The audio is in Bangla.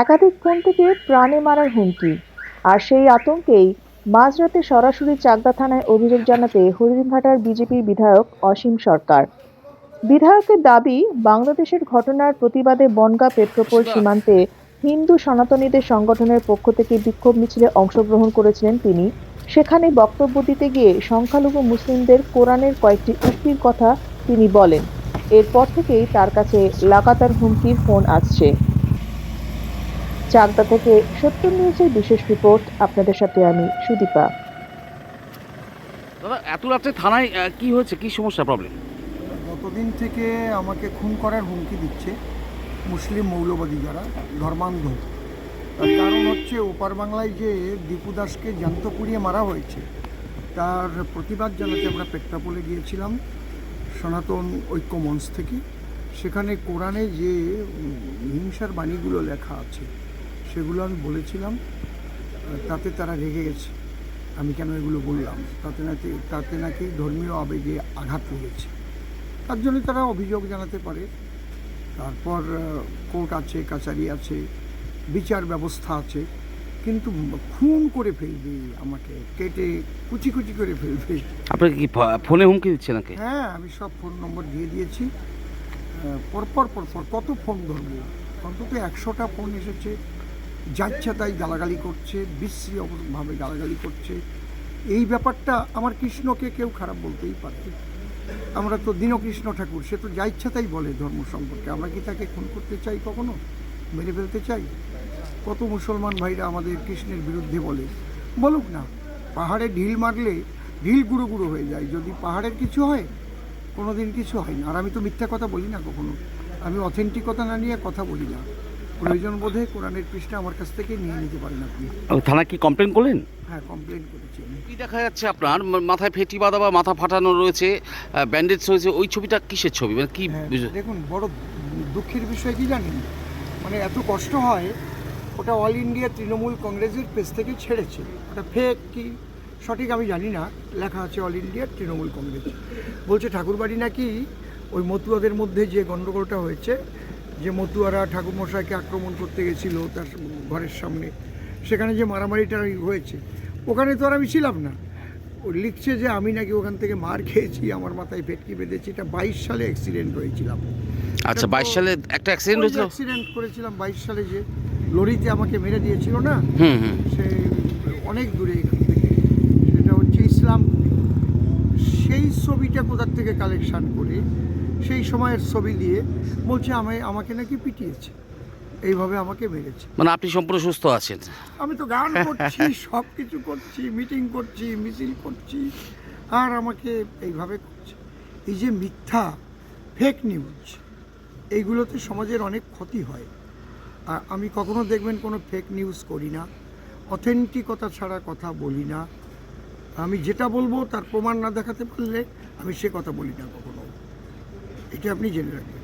একাধিক ফোন থেকে প্রাণে মারার হুমকি। আর সেই আতঙ্কেই মাঝরাতে সরাসরি চাকদা থানায় অভিযোগ জানাতে হরিণঘাটার বিজেপির বিধায়ক অসীম সরকার। বিধায়কের দাবি বাংলাদেশের ঘটনার প্রতিবাদে বনগাঁ পেট্রোপোল সীমান্তে হিন্দু সনাতনীদের সংগঠনের পক্ষ থেকে বিক্ষোভ মিছিলে অংশগ্রহণ করেছিলেন তিনি। সেখানে বক্তব্য দিতে গিয়ে সংখ্যালঘু মুসলিমদের কোরআনের কয়েকটি উক্তির কথা তিনি বলেন। এরপর থেকেই তার কাছে লাগাতার হুমকির ফোন আসছে। চাকদা থেকে সত্য নিউজের বিশেষ রিপোর্ট আপনাদের সাথে আমি সুদীপা। দাদা এত রাত্রে থানায় আহ, কি হয়েছে? কি সমস্যা প্রবলেম গতদিন থেকে আমাকে খুন করার হুমকি দিচ্ছে মুসলিম মৌলবাদী যারা ধর্মান্ধ। তার কারণ হচ্ছে ওপার বাংলায় যে দীপু দাসকে জ্যান্ত পুড়িয়ে মারা হয়েছে তার প্রতিবাদ জানাতে আমরা পেট্রাপোলে গিয়েছিলাম সনাতন ঐক্য মঞ্চ থেকে। সেখানে কোরআনে যে উম, হিংসার বাণীগুলো লেখা আছে সেগুলো আমি বলেছিলাম তাতে তারা রেগে গেছে। আমি কেন এগুলো বললাম? তাতে নাকি তাতে নাকি ধর্মীয় আবেগে আঘাত লেগেছে। তার জন্য তারা অভিযোগ জানাতে পারে। তারপর কোর্ট আছে কাচারি আছে বিচার ব্যবস্থা আছে কিন্তু খুন করে ফেলবে আমাকে কেটে কুচি কুচি করে ফেলবে। আপনাকে কি ফোনে হুমকি দিচ্ছে নাকি? হ্যাঁ আমি সব ফোন নম্বর দিয়ে দিয়েছি। পরপর পরপর কত ফোন ধরবো? অন্তত একশোটা ফোন এসেছে। যাচ্ছে তাই গালাগালি করছে বিশ্রী অব- ভাবে গালাগালি করছে। এই ব্যাপারটা আমার কৃষ্ণকে কেউ খারাপ বলতেই পারে আমরা তো দীনকৃষ্ণ ঠাকুর, সে তো যা ইচ্ছা তাই বলে ধর্ম সম্পর্কে। আমরা কি তাকে খুন করতে চাই কখনো? মেরে ফেলতে চাই? কত মুসলমান ভাইরা আমাদের কৃষ্ণের বিরুদ্ধে বলে। বলুক না, পাহাড়ে ঢিল মারলে ঢিল গুঁড়ো গুঁড়ো হয়ে যায়। যদি পাহাড়ের কিছু হয় কোনো দিন কিছু হয় না। আর আমি তো মিথ্যা কথা বলি না কখনো। আমি অথেন্টিকতা না নিয়ে কথা বলি না। প্রয়োজন বোধে কোরআনের পৃষ্ঠা আমার কাছ থেকে নিয়ে নিতে পারেন আপনি। থানা কি কমপ্লেন করলেন? হ্যাঁ কমপ্লেন করেছি কি দেখা যাচ্ছে আপনার? মাথায় ফেটি বাঁধা বা মাথা ফাটানো রয়েছে ব্যান্ডেজ রয়েছে ওই ছবিটা কিসের ছবি? মানে কি হ্যাঁ, দেখুন বড় দুঃখের বিষয় কি জানেন? মানে এত কষ্ট হয় ওটা অল ইন্ডিয়া তৃণমূল কংগ্রেসের পেজ থেকে ছেড়েছে। ওটা ফেক কি? সঠিক আমি জানি না। লেখা আছে অল ইন্ডিয়া তৃণমূল কংগ্রেস। বলছে ঠাকুরবাড়ি নাকি ওই মতুয়াদের মধ্যে যে গণ্ডগোলটা হয়েছে যে মতুয়ারা ঠাকুরমশাইকে আক্রমণ করতে গেছিল তার ঘরের সামনে সেখানে যে মারামারিটা হয়েছে ওখানে তো আর আমি ছিলাম না। ও লিখছে যে আমি নাকি ওখান থেকে মার খেয়েছি আমার মাথায় পেটকি বেঁধেছি। এটা বাইশ সালে অ্যাক্সিডেন্ট হয়েছিলাম। আচ্ছা বাইশ সালে একটা অ্যাক্সিডেন্ট হয়েছিল? অ্যাক্সিডেন্ট করেছিলাম বাইশ সালে যে লরিতে আমাকে মেরে দিয়েছিল না? হুম হুম। সে অনেক দূরে এখান থেকে। সেটা হচ্ছে ইসলাম। সেই ছবিটা কোথার থেকে কালেকশান করে? সেই সময়ের ছবি দিয়ে বলছে আমি আমাকে নাকি পিটিয়েছে। এইভাবে আমাকে মেরেছে। মানে আপনি সম্পূর্ণ সুস্থ আছেন। আমি তো গান করছি সব কিছু করছি মিটিং করছি মিছিল করছি আর আমাকে এইভাবে করছে। এই যে মিথ্যা ফেক নিউজ এইগুলোতে সমাজের অনেক ক্ষতি হয়। আর আমি কখনো দেখবেন কোনো ফেক নিউজ করি না অথেন্টিকতা ছাড়া কথা বলি না। আমি যেটা বলব তার প্রমাণ না দেখাতে পারলে আমি সে কথা বলি না কখনো। এটা আপনি জেনে রাখবেন।